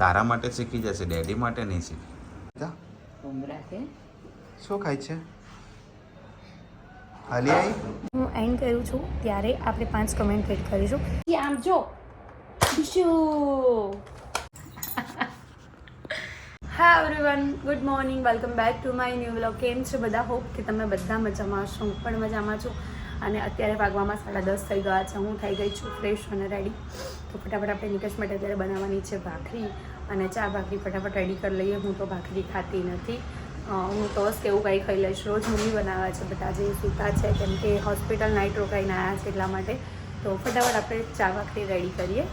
તારા માટે શીખી જશે ડેડી માટે નહીં શીખી. શું ખાય છે? હાલી આવી હું એન્ડ કરું છું ત્યારે આપણે પાંચ કમેન્ટ રેડ કરીશું. કે આમ જો. હા everyone good morning welcome back to my new vlog કેમ છે બધા? હોપ કે તમે બધા મજામાં હશો. હું પણ મજામાં છું. અને અત્યારે વાગવામાં સાડા દસ થઈ ગયા છે. હું થઈ ગઈ છું ફ્રેશ અને રેડી તો ફટાફટ આપણે નિકેશ માટે અત્યારે બનાવવાની છે ભાખરી અને ચા ભાખરી ફટાફટ રેડી કરી લઈએ. હું તો ભાખરી ખાતી નથી. હું હું કે એવું કંઈ ખાઈ લઈશ. રોજ મમ્મી બનાવે છે બટ આજે સૂતા છે કેમ કે હોસ્પિટલ નાઇટ રોકાઈને આવ્યા છે એટલા માટે. તો ફટાફટ આપણે ચા ભાખરી રેડી કરીએ.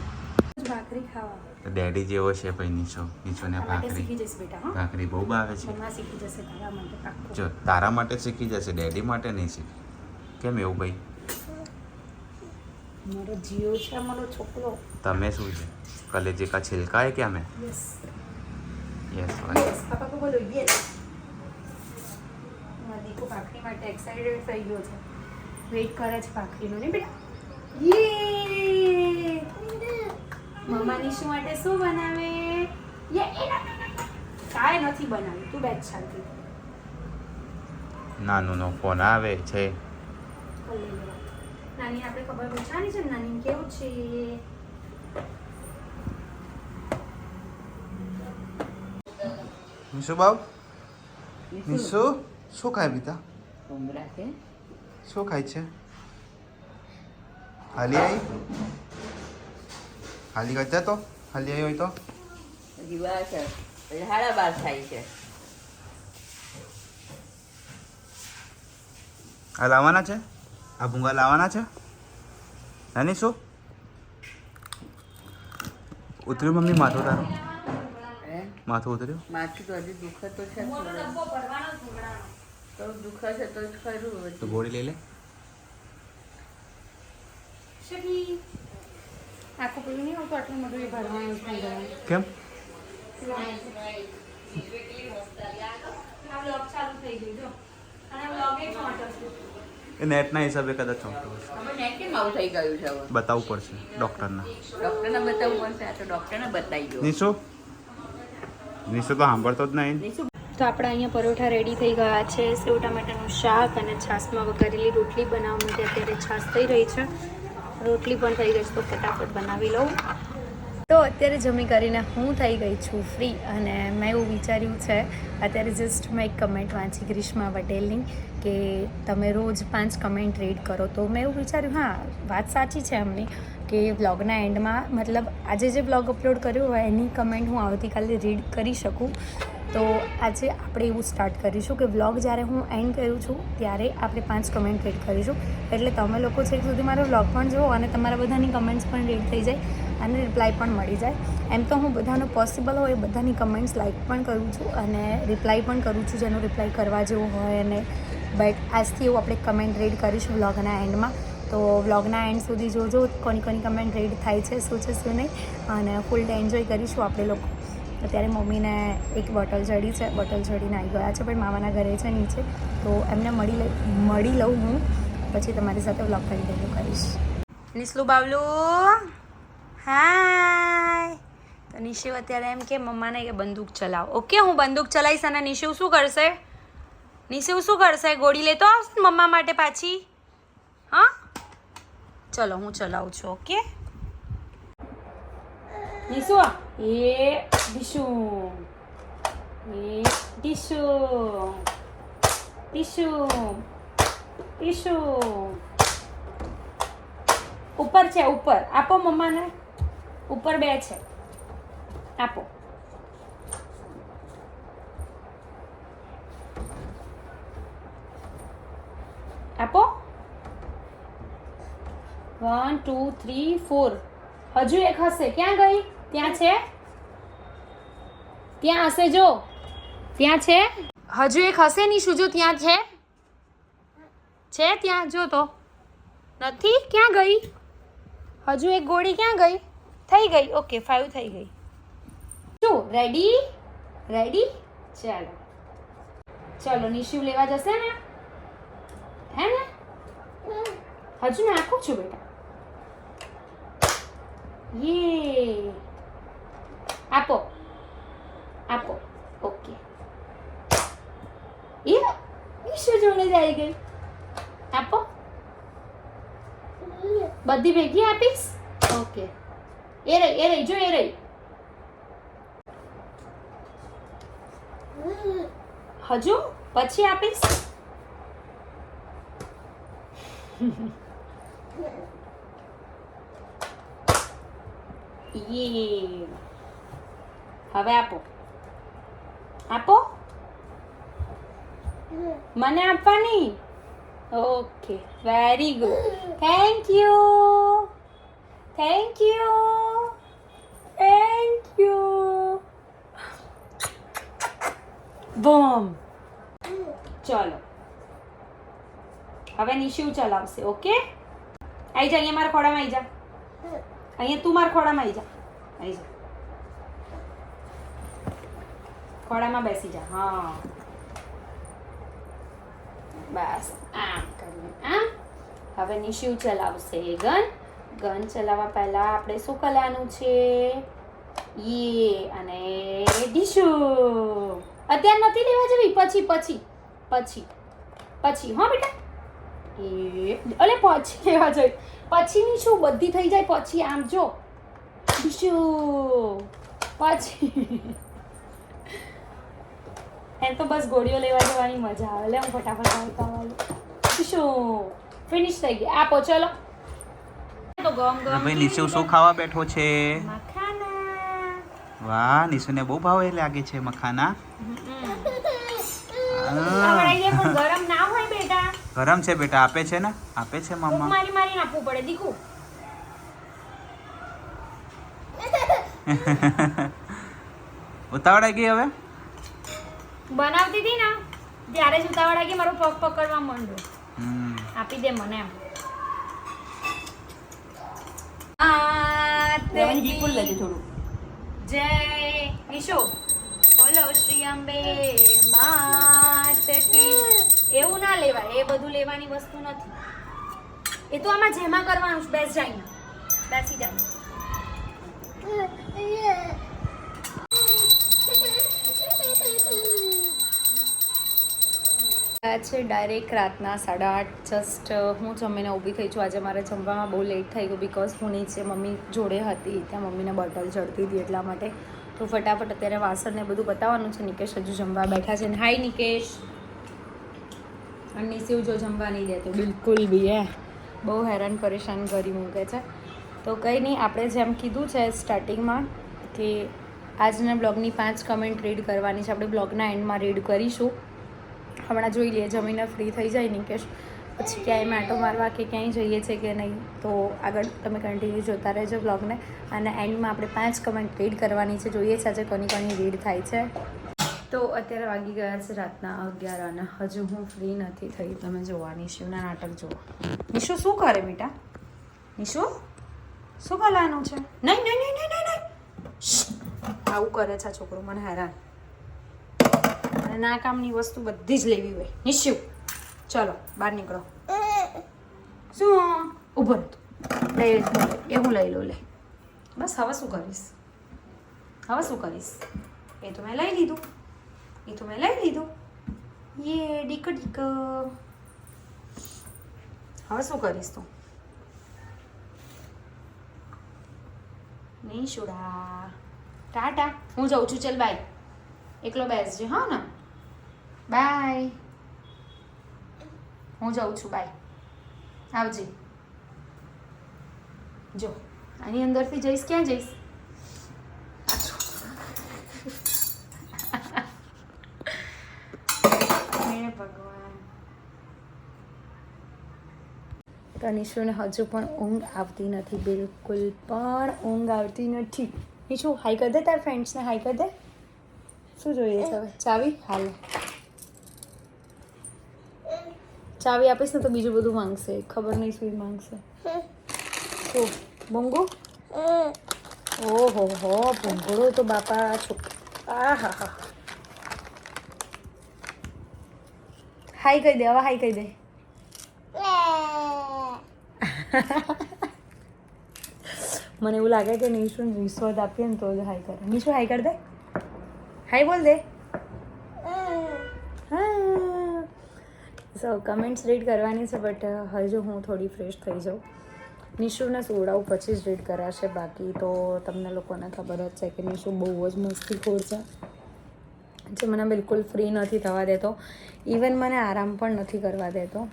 ભાખરી ખાવા. તો ડેડી જેવો છે ભાઈ નીચો. નીચોને માટે શીખી ભાખરી બેટા હા. ભાખરી બહુ ભાવે છે. શીખી જશે તારા માટે જો તારા માટે શીખી જશે ડેડી માટે નહીં શીખી. કેમ એવું ભાઈ? મારો જીઓ છે મારો છોકરો. તમે શું છે? કલેજે કા છિલકા કે અમે યસ યસ યસ પાપા કો બોલો યસ ભાખરી માટે એક્સાઇટેડ થઈ ગયો છે. વેઇટ કરે છે ભાખરીનો ને બેટા? યે શું માટે શું બનાવે? યે એના નથી બનાવ્યું તું બેઠ શાંતિ. નાનું નો ફોન આવે છે. લઈ લેવા. નાની આપણે ખબર પૂછવાની છે ને નાની કેવું છે? નિશુ બાબ નિશુ. શું ખાય બીતા શું ખાય છે? હાલી આવી હાલી કરતા તો. હાલી આવી હોય તો. દીવા છે. બાર થાય છે. આ લાવવાના છે? આ ભૂંગા લાવવાના છે? નાની શું? ઉતર્યું મમ્મી માથું તારું માથું ઉતર્યું? માથું તો હજી દુખે તો છે તો દુખે છે તો જ ખરું તો ગોળી લઈ લે. શકી આખું પેલું નહીં આવતું? આટલું મોટું એ ભરવાનું કેમ? ચાલુ થઈ ગયું જો. અને vlog એ short હશે. એ નેટના હિસાબે કદાચ ચોંટો હશે. હવે નેટ કેમ આવું થઈ ગયું છે બતાવવું પડશે ડૉક્ટરના. ડૉક્ટરને બતાવવું પડશે આ તો ડૉક્ટરને બતાવી દો. નિશુ? નિશુ તો સાંભળતો જ નહીં. નહીં તો આપણા અહીંયા પરોઠા રેડી થઈ ગયા છે સેવ ટામેટાનું શાક અને છાશમાં વઘારેલી રોટલી બનાવવા માટે અત્યારે છાશ થઈ રહી છે. રોટલી પણ થઈ ગઈ છે તો ફટાફટ બનાવી લઉં. તો અત્યારે જમી કરીને હું થઈ ગઈ છું ફ્રી અને મેં એવું વિચાર્યું છે, અત્યારે જસ્ટ મેં એક કમેન્ટ વાંચી ગ્રીષ્મા પટેલની કે તમે રોજ પાંચ કમેન્ટ રીડ કરો. તો મેં એવું વિચાર્યું, હા, વાત સાચી છે એમની કે વ્લોગના એન્ડમાં મતલબ આજે જે બ્લોગ અપલોડ કર્યો હોય એની કમેન્ટ હું આવતીકાલે રીડ કરી શકું. તો આજે આપણે એવું સ્ટાર્ટ કરીશું કે વ્લોગ જ્યારે હું એન્ડ કરું છું, ત્યારે આપણે પાંચ કમેન્ટ રીડ કરીશું. એટલે તમે લોકો છેક સુધી મારો વ્લોગ પણ જુઓ અને તમારા બધાની કમેન્ટ્સ પણ રીડ થઈ જાય. અને રિપ્લાય પણ મળી જાય. એમ તો હું બધાનો પોસિબલ હોય એ બધાની કમેન્ટ્સ લાઇક પણ કરું છું અને રિપ્લાય પણ કરું છું જેનો રિપ્લાય કરવા જેવો હોય અને બટ આજથી એવું આપણે કમેન્ટ રીડ કરીશું વ્લોગના એન્ડમાં તો વ્લોગના એન્ડ સુધી જોજો, કોની કોની કમેન્ટ રીડ થાય છે, શું છે, શું નહીં. અને ફૂલ ડે એન્જોય કરીશું આપણે લોકો. અત્યારે મમ્મીને એક બોટલ ચડી છે બોટલ ચડીને આવી ગયા છે, પણ મામાના ઘરે છે, નીચે. તો એમને મળી લઈ, મળી લઉં હું. પછી તમારી સાથે વ્લોગ કરી રહ્યું કરીશ. નિસલું બાવલુ. હાય. તો નિશિવ અત્યારે એમ કે મમ્માને કે બંદૂક ચલાવ. ઓકે, હું બંદૂક ચલાવીશ અને નિશિવ શું કરશે? નિશિવ શું કરશે? ગોળી લેતો આવશે મમ્મા માટે પાછી? હા? ચલો, હું ચલાવું છું, ઓકે? નિશુ એ ડીશુ એ ટીશુ ટીશુ ટીશુ ઉપર છે, ઉપર. આપો મમ્માને. ઉપર બે છે. આપો. આપો. One, two, three, four. હજુ એક હશે. ક્યાં ગઈ? ત્યાં છે? ત્યાં હશે જો. ત્યાં છે? હજુ એક હશે નહીં શું જો ત્યાં છે? છે ત્યાં? જો તો. નથી? ક્યાં ગઈ? હજુ એક ગોળી ક્યાં ગઈ? થઈ ગઈ? ઓકે ફાઇવ થઈ ગઈ. શું રેડી રેડી ચાલો. ચાલો નિશુ લેવા જશે ને? હે ને? હજુ નાખું છું બેટા. યે આપો. આપો. ઓકે એ નિશુ જોડે જાય ગઈ. આપો. બધી ભેગી આપીશ? ઓકે એ રહી એ રહી જો એ રહી હજુ પછી આપીશ હવે આપો. આપો? મને આપવાની? Okay very good thank you thank you thank you બમ. ચલો. હવે નિશિવ ચલાવશે, ઓકે? આવી જા, અહીંયા મારા ખોડામાં આવી જા. અહીંયા તું મારા ખોડામાં આવી જા. આવી જા. ખોડામાં બેસી જા, હા. બસ, આમ કરીને, આમ. હવે નિશિવ ચલાવશે, ગન. ગન ચલાવવા પહેલાં આપણે શું કરવાનું છે? યે અને ડીશુ. અત્યારે નથી લેવા જવી? પછી પછી. પછી. પછી. હા બેટા? એ અલે પછી લેવા જઈ. પછીની શું? બધી થઈ જાય. પછી આમ જો. શું પછી. એમ તો બસ ગોળીઓ લેવા જવાની મજા આવે. લે હું ફટાફટ આવતા વાળું શું? ફિનિશ થઈ ગઈ. આપો ચલો. તો ગમ ગમ ભાઈ નિશુ શું ખાવા બેઠો છે? વાહ નિશુને બહુ ભાવે લાગે છે મખાના. પણ ગરમ ના હોય બેટા. ગરમ છે બેટા આપે છે ને? આપે છે મમ્મા મારી મારી આપવું પડે દીકુ. ઉતાવળાઈ ગઈ હવે? બનાવતી હતી ને ત્યારે જ ઉતાવળા કે મારો પગ પકડવા માંડ્યો. હમ. આપી દે મને એમ. આ તે થોડું જય નિશો. બોલો શ્રી અંબે માત એવું ના લેવાય, એ બધું લેવાની વસ્તુ નથી. એ તો આમાં જેમાં કરવાનું બેસ જાય બેસી જાય આ છે ડાયરેક્ટ રાતના સાડા આઠ જસ્ટ હું જમીને ઊભી થઈ છું. આજે મારે જમવામાં બહુ લેટ થઈ ગયું બિકોઝ હું નીચે મમ્મી જોડે હતી ત્યાં મમ્મીને બોટલ ચડતી હતી એટલા માટે. તો ફટાફટ અત્યારે વાસણ ને બધું બતાવવાનું છે. નિકેશ હજુ જમવા બેઠા છે. ને હાય નિકેશ. અને નિશિવ જો જમવા નહીં દેતો. બિલકુલ બી હે. બહુ હેરાન પરેશાન કરી મૂકે છે. તો કંઈ નહીં આપણે જેમ કીધું છે સ્ટાર્ટિંગમાં કે આજના બ્લોગની પાંચ કમેન્ટ રીડ કરવાની છે. આપણે બ્લોગના એન્ડમાં રીડ કરીશું. હમણાં જોઈ લઈએ, જમીને ફ્રી થઈ જાય નિકેશ પછી ક્યાંય માટો મારવા કે ક્યાંય જઈએ છે કે નહીં, તો આગળ તમે કન્ટિન્યુ જોતા રહેજો બ્લોગને અને એન્ડમાં આપણે પાંચ કમેન્ટ રીડ કરવાની છે, જોઈએ છે આજે કોની કોની રીડ થાય છે. તો અત્યારે વાગી ગયા છે રાતના અગિયાર અને હજુ હું ફ્રી નથી થઈ. તમે જોવાની શિવના નાટક જુઓ નિશુ શું કરે બેટા? નિશુ? શું કરવાનું છે? નહીં નહીં નહીં નહીં નહીં આવું કરે છે છોકરો, મને હેરાન. ના કામની વસ્તુ બધી જ લેવી હોય. નિશુ, ચલો, બહાર નીકળો. શું? ઊભો લઈ લે એ લઈ લઉં, લે. બસ, હવે શું કરીશ? હવે શું કરીશ? એ તો મેં લઈ લીધું. એ તો મેં લઈ લીધું. યે ડીક ડીક. હવે શું કરીશ તું? નહીં, શુડા. ટાટા. હું જાઉં છું. ચલ, બાય. એકલો બેસજે, હા ને? બાય હું જાઉં છું બાય આવજે. જો આની અંદરથી જઈશ ક્યાં જઈશ? તનિષુને હજુ પણ ઊંઘ આવતી નથી બિલકુલ પણ ઊંઘ આવતી નથી. નિશુ હાઈ કરી દે તાર ફ્રેન્ડ્સને હાઈ કરી દે. શું જોઈએ છે હવે? ચાવી? હાલ. ચાવી આપીશ ને તો બીજું બધું માંગશે. ખબર નહીં શું માંગશે. શું બોંગો ઓહો, હો, ભૂંગળો તો બાપા છોક હા હા હાઈ કહી દે, હવે હાઈ કહી દે. મને એવું લાગે કે નિશુને રિસ્વત આપીએ ને તો જ હાઈ કરે. નિશુ, હાઈ કર દે. હાઈ બોલ દે. સો કમેન્ટ્સ રીડ કરવાની છે બટ હજુ હું થોડી ફ્રેશ થઈ જાઉં નિશુને સોડાવું પછી જ રીડ કરાશે બાકી તો તમને લોકોને ખબર જ છે કે નિશુ બહુ જ મસ્તીખોર છે જે મને બિલકુલ ફ્રી નથી થવા દેતો ઇવન મને આરામ પણ નથી કરવા દેતો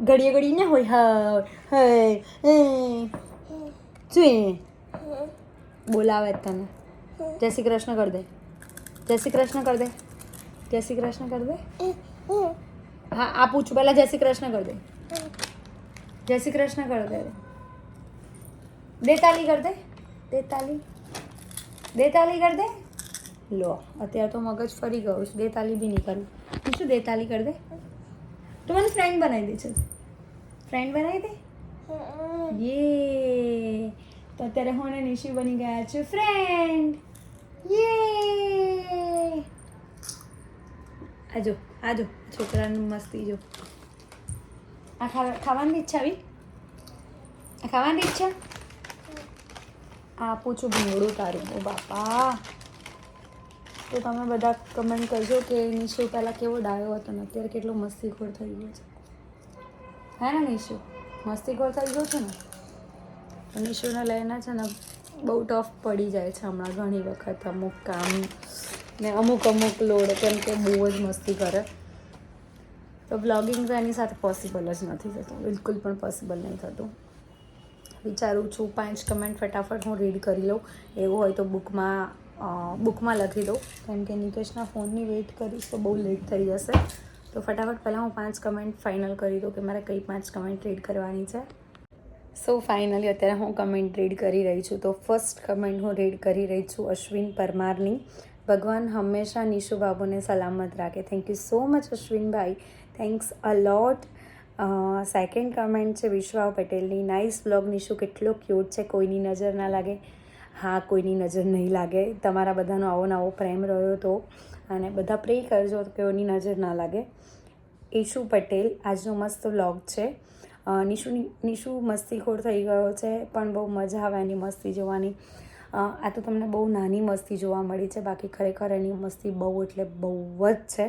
ઘડીએ ઘડી ને હોય હા બોલાવે તને જય શ્રી કૃષ્ણ કર દે જય શ્રી કૃષ્ણ કર દે જય શ્રી કૃષ્ણ કર દે હા આ પૂછું પહેલાં જય શ્રી કૃષ્ણ કર દે જય શ્રી કૃષ્ણ કર દે દે તાલી કર દે દે તાલી દે તાલી કર દે લો અત્યારે તો મગજ ફરી ગયું છે. દે તાલી બી નહીં કરું. તું શું દે તાલી કર દે તું મને ફ્રેન્ડ બનાવી દે છે ફ્રેન્ડ બનાવી દે? યે. તો અત્યારે હું અને નિશી બની ગયા છે ફ્રેન્ડ યે. આજો આજો, છોકરાનું મસ્તી જો. આ ખાવા ખાવાની ઈચ્છા આવી? આ ખાવાની ઈચ્છા? આ પૂછું ભીંગડું તારું. ઓ બાપા. તો તમે બધા કમેન્ટ કરજો કે નિશુ પહેલાં કેવો ડાયો હતો ને અત્યારે કેટલો મસ્તીખોર થઈ ગયો છે. હે ને નિશુ? મસ્તીખોર થઈ ગયો છે ને? નિશુને લઈને છે ને બહુ ટફ પડી જાય છે હમણાં ઘણી વખત અમુક કામ. ને અમુક અમુક લોડ, કેમ કે બહુ જ મસ્તી કરે. તો બ્લોગિંગ તો એની સાથે પોસિબલ જ નથી થતું. બિલકુલ પણ પોસિબલ નહીં થતું. વિચારું છું, પાંચ કમેન્ટ ફટાફટ હું રીડ કરી લઉં. એવું હોય તો બુકમાં બુકમાં લખી દઉં. કેમ કે નિકેશના ફોનની વેઇટ કરીશ તો બહુ લેટ થઈ જશે. તો ફટાફટ પહેલાં હું પાંચ કમેન્ટ ફાઇનલ કરી દઉં કે મારે કઈ પાંચ કમેન્ટ રીડ કરવાની છે. સો ફાઇનલી અત્યારે હું કમેન્ટ રીડ કરી રહી છું. તો ફર્સ્ટ કમેન્ટ હું રીડ કરી રહી છું અશ્વિન પરમારની. ભગવાન હંમેશા નિશુ બાબુને સલામત રાખે. Thank you so much Ashwinbhai. Thanks a lot second comment છે વિશ્વા પટેલની. નાઇસ બ્લોગ નિશુ કેટલો ક્યુટ છે. કોઈની નજર ના લાગે. હા, કોઈની નજર નહીં લાગે. તમારા બધાનો આવો નવો પ્રેમ રહ્યો તો. અને બધા પ્રે કરજો કોઈની નજર ના લાગે. ઈશુ પટેલ, આજનો મસ્ત વ્લોગ છે. નિશુ નિશુ મસ્તીખોર થઈ ગયો છે, પણ બહુ મજા આવે એની મસ્તી જોવાની. આ તો તમને બહુ નાની મસ્તી જોવા મળી છે, બાકી ખરેખર એની મસ્તી બહુ એટલે બહુ જ છે.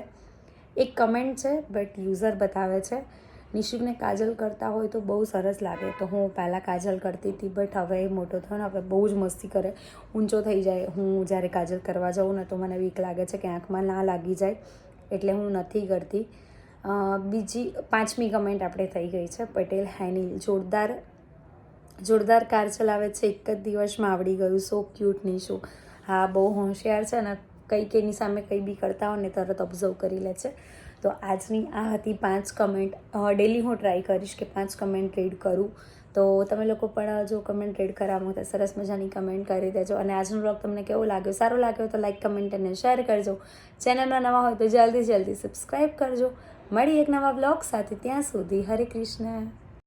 એક કમેન્ટ છે બટ યુઝર બતાવે છે, નિશુકને કાજલ કરતા હોય તો બહુ સરસ લાગે. તો હું પહેલાં કાજલ કરતી હતી બટ હવે એ મોટો થયો ને હવે બહુ જ મસ્તી કરે. ઊંચો થઈ જાય. હું જ્યારે કાજલ કરવા જાઉં ને, તો મને બીક લાગે છે કે આંખમાં ના લાગી જાય, એટલે હું નથી કરતી. બીજી પાંચમી કમેન્ટ આપણે થઈ ગઈ છે, પટેલ હેનિલ જોરદાર જોરદાર કાર ચલાવે છે. એક જ દિવસમાં આવડી ગયું. સો ક્યુટ નિશુ હા, બહુ હોશિયાર છે ને કંઈક એની સામે કંઈ બી કરતા હોય ને તરત ઓબ્ઝર્વ કરી લે છે. તો આજની આ હતી પાંચ કમેન્ટ ડેલી હું ટ્રાય કરીશ કે પાંચ કમેન્ટ રીડ કરું. તો તમે લોકો પણ જો કમેન્ટ રીડ કરવા માંગતા સરસ મજાની કમેન્ટ કરી દેજો. અને આજનો બ્લોગ તમને કેવો લાગ્યો? સારો લાગ્યો તો લાઈક કમેન્ટ અને શેર કરજો. ચેનલમાં નવા હોય તો જલ્દી જલ્દી સબસ્ક્રાઈબ કરજો. મળી એક નવા બ્લોગ સાથે. ત્યાં સુધી હરે કૃષ્ણ.